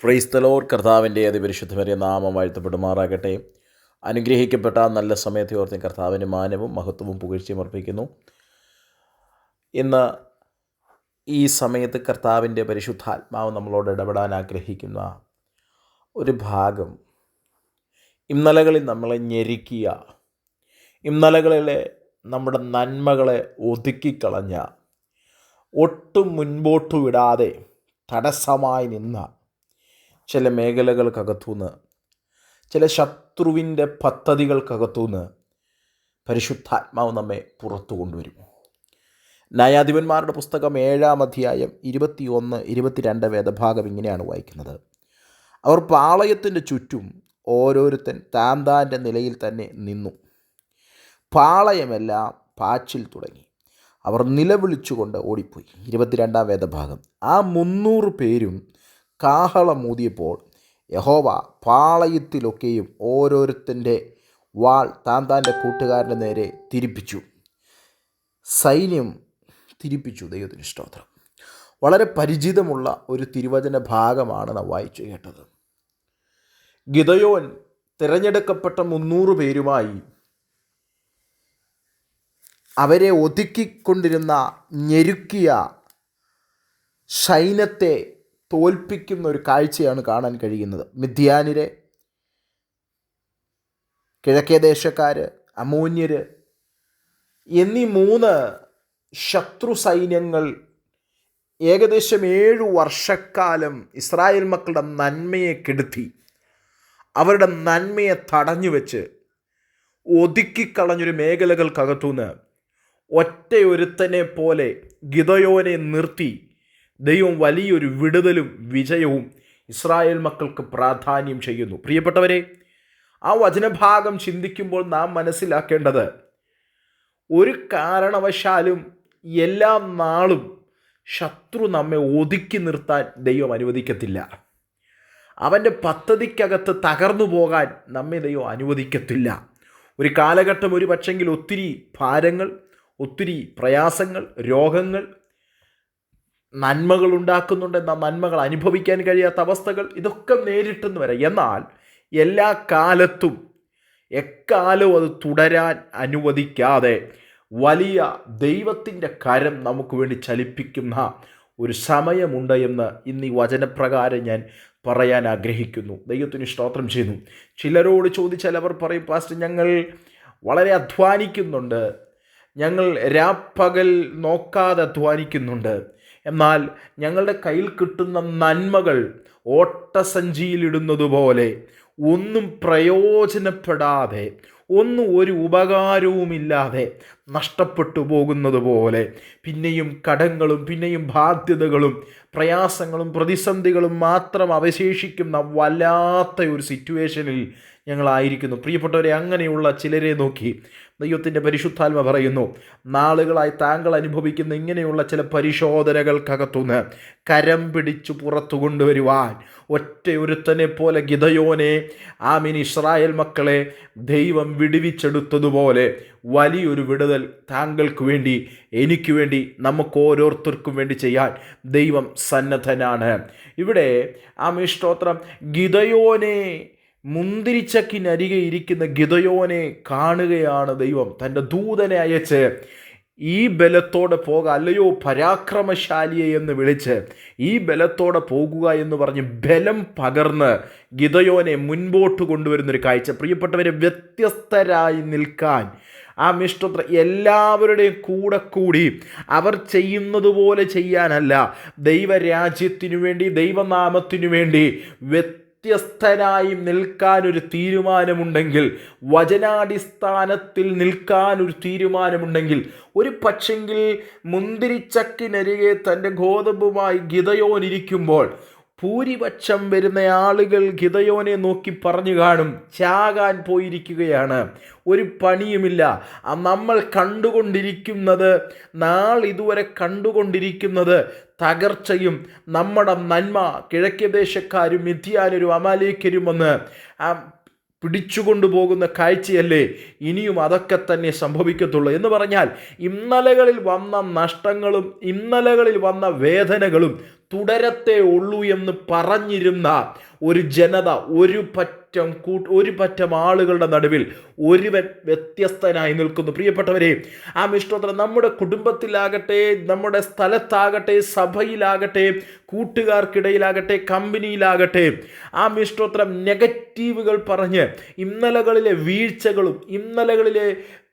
ഫ്രൈസ്തലോർ കർത്താവിന്റെ അതിപരിശുദ്ധമേറിയ നാമം വാഴ്ത്തപ്പെടുമാറാകട്ടെ. അനുഗ്രഹിക്കപ്പെട്ട നല്ല സമയത്തെ ഓർത്തി കർത്താവിന് മാനവും മഹത്വവും പുകഴ്ചയും അർപ്പിക്കുന്നു. ഇന്ന് ഈ സമയത്ത് കർത്താവിന്റെ പരിശുദ്ധാത്മാവ് നമ്മളോട് ഇടപെടാൻ ആഗ്രഹിക്കുന്ന ഒരു ഭാഗം ഇന്നലകളിൽ നമ്മളെ ഞെരുക്കിയ ഇന്നലകളിലെ നമ്മുടെ നന്മകളെ ഒതുക്കിക്കളഞ്ഞ ഒട്ടും മുൻപോട്ടു വിടാതെ തടസ്സമായി നിന്ന ചില മേഖലകൾക്കകത്തുനിന്ന് ചില ശത്രുവിന്റെ പദ്ധതികൾക്കകത്തുനിന്ന് പരിശുദ്ധാത്മാവ് നമ്മെ പുറത്തു കൊണ്ടുവരും. ന്യായാധിപന്മാരുടെ പുസ്തകം ഏഴാം അധ്യായം ഇരുപത്തിയൊന്ന് ഇരുപത്തിരണ്ട് വേദഭാഗം ഇങ്ങനെയാണ് വായിക്കുന്നത്. അവർ പാളയത്തിന്റെ ചുറ്റും ഓരോരുത്തൻ താൻ താന്റെ നിലയിൽ തന്നെ നിന്നു. പാളയമെല്ലാം പാച്ചിൽ തുടങ്ങി. അവർ നിലവിളിച്ചുകൊണ്ട് ഓടിപ്പോയി. ഇരുപത്തിരണ്ടാം വേദഭാഗം. ആ മുന്നൂറ് പേരും കാഹളം ഊതിയപ്പോൾ യഹോവ പാളയത്തിലൊക്കെയും ഓരോരുത്തന്റെ വാൾ താൻ താന്റെ കൂട്ടുകാരന്റെ നേരെ തിരിപ്പിച്ചു. സൈന്യം തിരിപ്പിച്ചു. ദൈവത്തിന് സ്തോത്രം. വളരെ പരിചിതമുള്ള ഒരു തിരുവചന ഭാഗമാണ് നാം വായിച്ചു കേട്ടത്. ഗിതയോൻ തിരഞ്ഞെടുക്കപ്പെട്ട മുന്നൂറ് പേരുമായി അവരെ ഒതുക്കിക്കൊണ്ടിരുന്ന ഞെരുക്കിയ സൈന്യത്തെ തോൽപ്പിക്കുന്ന ഒരു കാഴ്ചയാണ് കാണാൻ കഴിയുന്നത്. മിഥ്യാനിരെ കിഴക്കേ ദേശക്കാർ അമോന്യർ എന്നീ മൂന്ന് ശത്രു സൈന്യങ്ങൾ ഏകദേശം ഏഴു വർഷക്കാലം ഇസ്രായേൽ മക്കളുടെ നന്മയെ കെടുത്തി. അവരുടെ നന്മയെ തടഞ്ഞു വെച്ച് ഒതുക്കിക്കളഞ്ഞൊരു മേഖലകൾക്കകത്തുനിന്ന് ഒറ്റയൊരുത്തനെ പോലെ ഗിതയോനെ നിർത്തി ദൈവം വലിയൊരു വിടുതലും വിജയവും ഇസ്രായേൽ മക്കൾക്ക് പ്രാധാന്യം ചെയ്യുന്നു. പ്രിയപ്പെട്ടവരെ ആ വചനഭാഗം ചിന്തിക്കുമ്പോൾ നാം മനസ്സിലാക്കേണ്ടത് ഒരു കാരണവശാലും എല്ലാ നാളും ശത്രു നമ്മെ ഒതുക്കി നിർത്താൻ ദൈവം അനുവദിക്കത്തില്ല. അവന്റെ പദ്ധതിക്കകത്ത് തകർന്നു പോകാൻ നമ്മെ ദൈവം അനുവദിക്കത്തില്ല. ഒരു കാലഘട്ടം ഒരു പക്ഷെങ്കിൽ ഒത്തിരി ഭാരങ്ങൾ ഒത്തിരി പ്രയാസങ്ങൾ രോഗങ്ങൾ നന്മകൾ ഉണ്ടാക്കുന്നുണ്ട് എന്നാൽ നന്മകൾ അനുഭവിക്കാൻ കഴിയാത്ത അവസ്ഥകൾ ഇതൊക്കെ നേരിട്ടെന്ന് വരാം. എന്നാൽ എല്ലാ കാലത്തും എക്കാലവും അത് തുടരാൻ അനുവദിക്കാതെ വലിയ ദൈവത്തിന്റെ കരം നമുക്ക് വേണ്ടി ചലിപ്പിക്കുന്ന ഒരു സമയമുണ്ട് എന്ന് ഇന്ന് ഈ വചനപ്രകാരം ഞാൻ പറയാൻ ആഗ്രഹിക്കുന്നു. ദൈവത്തിന് സ്തോത്രം ചെയ്യുന്നു. ചിലരോട് ചോദിച്ചാൽ അവർ പറയും പാസ്റ്റ് ഞങ്ങൾ വളരെ അധ്വാനിക്കുന്നുണ്ട്. ഞങ്ങൾ രാപ്പകൽ നോക്കാതെ അധ്വാനിക്കുന്നുണ്ട്. എന്നാൽ ഞങ്ങളുടെ കയ്യിൽ കിട്ടുന്ന നന്മകൾ ഓട്ടസഞ്ചിയിലിടുന്നത് പോലെ ഒന്നും പ്രയോജനപ്പെടാതെ ഒന്നും ഒരു ഉപകാരവുമില്ലാതെ നഷ്ടപ്പെട്ടു പോകുന്നത് പോലെ. പിന്നെയും കടങ്ങളും പിന്നെയും ബാധ്യതകളും പ്രയാസങ്ങളും പ്രതിസന്ധികളും മാത്രം അവശേഷിക്കുന്ന വല്ലാത്ത ഒരു സിറ്റുവേഷനിൽ ഞങ്ങളായിരിക്കുന്നു. പ്രിയപ്പെട്ടവരെ അങ്ങനെയുള്ള ചിലരെ നോക്കി ദൈവത്തിന്റെ പരിശുദ്ധാത്മ പറയുന്നു നാളുകളായി താങ്കൾ അനുഭവിക്കുന്ന ഇങ്ങനെയുള്ള ചില പരിശോധനകൾക്കകത്തുനിന്ന് കരം പിടിച്ചു പുറത്തു കൊണ്ടുവരുവാൻ ഒറ്റ ഒരുത്തനെ പോലെ ഗിതയോനെ ആമിൻ ഇസ്രായേൽ മക്കളെ ദൈവം വിടുവിച്ചെടുത്തതുപോലെ വലിയൊരു വിടുതൽ താങ്കൾക്ക് വേണ്ടി എനിക്ക് വേണ്ടി നമുക്ക് ഓരോരുത്തർക്കും വേണ്ടി ചെയ്യാൻ ദൈവം സന്നദ്ധനാണ്. ഇവിടെ ആ മിഷ്ടോത്രം ഗിതയോനെ മുന്തിരിച്ചക്കിനരികെ ഇരിക്കുന്ന ഗിതയോനെ കാണുകയാണ് ദൈവം. തന്റെ ദൂതനെ അയച്ച് ഈ ബലത്തോടെ പോക അല്ലയോ പരാക്രമശാലിയെ എന്ന് വിളിച്ച് ഈ ബലത്തോടെ പോകുക എന്ന് പറഞ്ഞ് ബലം പകർന്ന് ഗിതയോനെ മുൻപോട്ട് കൊണ്ടുവരുന്നൊരു കാഴ്ച. പ്രിയപ്പെട്ടവരെ വ്യത്യസ്തരായി നിൽക്കാൻ ആ മിഷ്ടത്ര എല്ലാവരുടെയും കൂടെ കൂടി അവർ ചെയ്യുന്നത് പോലെ ചെയ്യാനല്ല. ദൈവരാജ്യത്തിനു വേണ്ടി ദൈവനാമത്തിനു വേണ്ടി വ്യത്യ വ്യത്യസ്തനായി നിൽക്കാൻ ഒരു തീരുമാനമുണ്ടെങ്കിൽ വചനാടിസ്ഥാനത്തിൽ നിൽക്കാൻ ഒരു തീരുമാനമുണ്ടെങ്കിൽ ഒരു പക്ഷെങ്കിൽ മുന്തിരിച്ചക്കിനരികെ തന്റെ ഗോതമ്പുമായി ഗിതയോനിരിക്കുമ്പോൾ ഭൂരിപക്ഷം വരുന്ന ആളുകൾ ഗിതയോനെ നോക്കി പറഞ്ഞു കാണും ചാകാൻ പോയിരിക്കുകയാണ്. ഒരു പണിയുമില്ല. നമ്മൾ കണ്ടുകൊണ്ടിരിക്കുന്നത് ഇതുവരെ കണ്ടുകൊണ്ടിരിക്കുന്നത് തകർച്ചയും നമ്മുടെ നന്മ കിഴക്കേ ദേശക്കാരും മിഥ്യാനരും അമാലേക്കരും വന്ന് പിടിച്ചുകൊണ്ടു പോകുന്ന കാഴ്ചയല്ലേ ഇനിയും അതൊക്കെ തന്നെ സംഭവിക്കത്തുള്ളൂ. എന്ന് പറഞ്ഞാൽ ഇന്നലകളിൽ വന്ന നഷ്ടങ്ങളും ഇന്നലകളിൽ വന്ന വേദനകളും തുടരത്തെ ഉള്ളൂ എന്ന് പറഞ്ഞിരുന്ന ഒരു ജനത ഒരു പറ്റം കൂട്ട് ഒരു പറ്റം ആളുകളുടെ നടുവിൽ ഒരു വ്യത്യസ്തനായി നിൽക്കുന്നു. പ്രിയപ്പെട്ടവരെ ആ മിഷ്ടോത്രം നമ്മുടെ കുടുംബത്തിലാകട്ടെ നമ്മുടെ സ്ഥലത്താകട്ടെ സഭയിലാകട്ടെ കൂട്ടുകാർക്കിടയിലാകട്ടെ കമ്പനിയിലാകട്ടെ ആ മിഷ്ടോത്രം നെഗറ്റീവുകൾ പറഞ്ഞ് ഇന്നലകളിലെ വീഴ്ചകളും ഇന്നലകളിലെ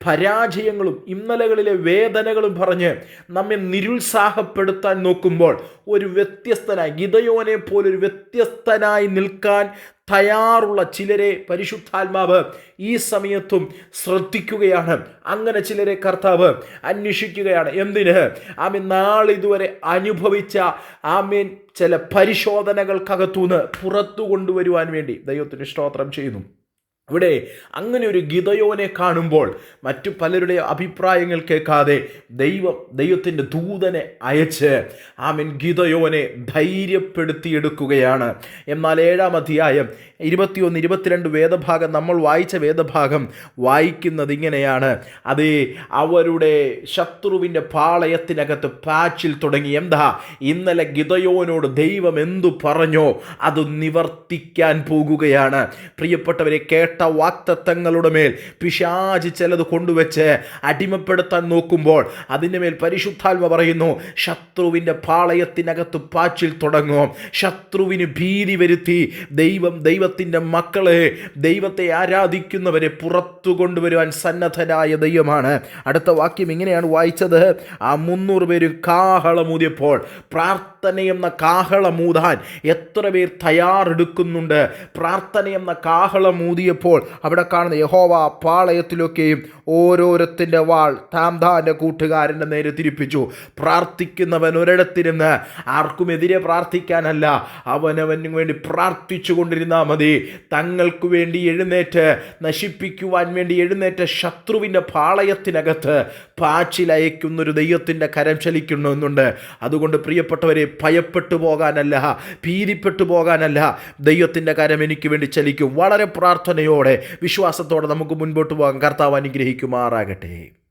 പരാജയങ്ങളും ഇന്നലകളിലെ വേദനകളും പറഞ്ഞ് നമ്മെ നിരുത്സാഹപ്പെടുത്താൻ നോക്കുമ്പോൾ ഒരു വ്യത്യസ്തനായി. ഗിതയോനെ പോലൊരു വ്യത്യസ്തനായി നിൽക്കാൻ തയ്യാറുള്ള ചിലരെ പരിശുദ്ധാത്മാവ് ഈ സമയത്തും ശ്രദ്ധിക്കുകയാണ്. അങ്ങനെ ചിലരെ കർത്താവ് അന്വേഷിക്കുകയാണ്. എന്തിന്? ആമീൻ നാളിതുവരെ അനുഭവിച്ച ആമീൻ ചില പരിശോധനകൾക്കകത്തുനിന്ന് പുറത്തു കൊണ്ടുവരുവാൻ വേണ്ടി ദൈവത്തിന് സ്തോത്രം ചെയ്യുന്നു. ഇവിടെ അങ്ങനെ ഒരു ഗിതയോനെ കാണുമ്പോൾ മറ്റു പലരുടെ അഭിപ്രായങ്ങൾ കേൾക്കാതെ ദൈവം ദൈവത്തിന്റെ ദൂതനെ അയച്ച് ആമൻ ഗിതയോനെ ധൈര്യപ്പെടുത്തിയെടുക്കുകയാണ്. എന്നാൽ ഏഴാം അധ്യായം ഇരുപത്തിയൊന്ന് ഇരുപത്തിരണ്ട് വേദഭാഗം നമ്മൾ വായിച്ച വേദഭാഗം വായിക്കുന്നത് ഇങ്ങനെയാണ്. അത് അവരുടെ ശത്രുവിന്റെ പാളയത്തിനകത്ത് പാച്ചിൽ തുടങ്ങി. എന്താ? ഇന്നലെ ഗിതയോനോട് ദൈവം എന്തു പറഞ്ഞോ അത് നിവർത്തിക്കാൻ പോകുകയാണ്. പ്രിയപ്പെട്ടവരെ കേട്ട വാക്തത്വങ്ങളുടെ മേൽ പിശാചി ചിലത് കൊണ്ടുവച്ച് അടിമപ്പെടുത്താൻ നോക്കുമ്പോൾ അതിന്റെ മേൽ പരിശുദ്ധാത്മ പറയുന്നു ശത്രുവിന്റെ പാളയത്തിനകത്ത് പാച്ചിൽ തുടങ്ങും. ശത്രുവിന് ഭീതി വരുത്തി ദൈവം ദൈവത്തിന്റെ മക്കളെ ദൈവത്തെ ആരാധിക്കുന്നവരെ പുറത്തു കൊണ്ടുവരുവാൻ സന്നദ്ധരായ ദൈവമാണ്. അടുത്ത വാക്യം ഇങ്ങനെയാണ് വായിച്ചത്. ആ മുന്നൂറ് പേര് കാഹളമൂതിയപ്പോൾ പ്രാർത്ഥനയെന്ന കാഹളമൂതാൻ എത്ര പേർ തയ്യാറെടുക്കുന്നുണ്ട്? പ്രാർത്ഥനയെന്ന കാഹളമൂതിയപ്പോൾ അവിടെ കാണുന്ന യഹോവ പാളയത്തിലൊക്കെയും ഓരോരുത്തിന്റെ വാൾ താം താന്റെ കൂട്ടുകാരന്റെ നേരെ തിരിപ്പിച്ചു. പ്രാർത്ഥിക്കുന്നവൻ ഒരിടത്തിരുന്ന് ആർക്കുമെതിരെ പ്രാർത്ഥിക്കാനല്ല അവനവന് വേണ്ടി പ്രാർത്ഥിച്ചു കൊണ്ടിരുന്നാൽ മതി. തങ്ങൾക്ക് വേണ്ടി എഴുന്നേറ്റ് നശിപ്പിക്കുവാൻ വേണ്ടി എഴുന്നേറ്റ ശത്രുവിന്റെ പാളയത്തിനകത്ത് പാച്ചിലയക്കുന്നൊരു ദൈവത്തിന്റെ കരം ചലിക്കുന്നുണ്ട് അതുകൊണ്ട് പ്രിയപ്പെട്ടവരെ ഭയപ്പെട്ടു പോകാനല്ല ഭീതിപ്പെട്ടു പോകാനല്ല ദൈവത്തിന്റെ കരം എനിക്ക് വേണ്ടി ചലിക്കും. വളരെ പ്രാർത്ഥനയോടെ വിശ്വാസത്തോടെ നമുക്ക് മുൻപോട്ട് പോകാൻ കർത്താവ് അനുഗ്രഹിക്കുമാറാകട്ടെ.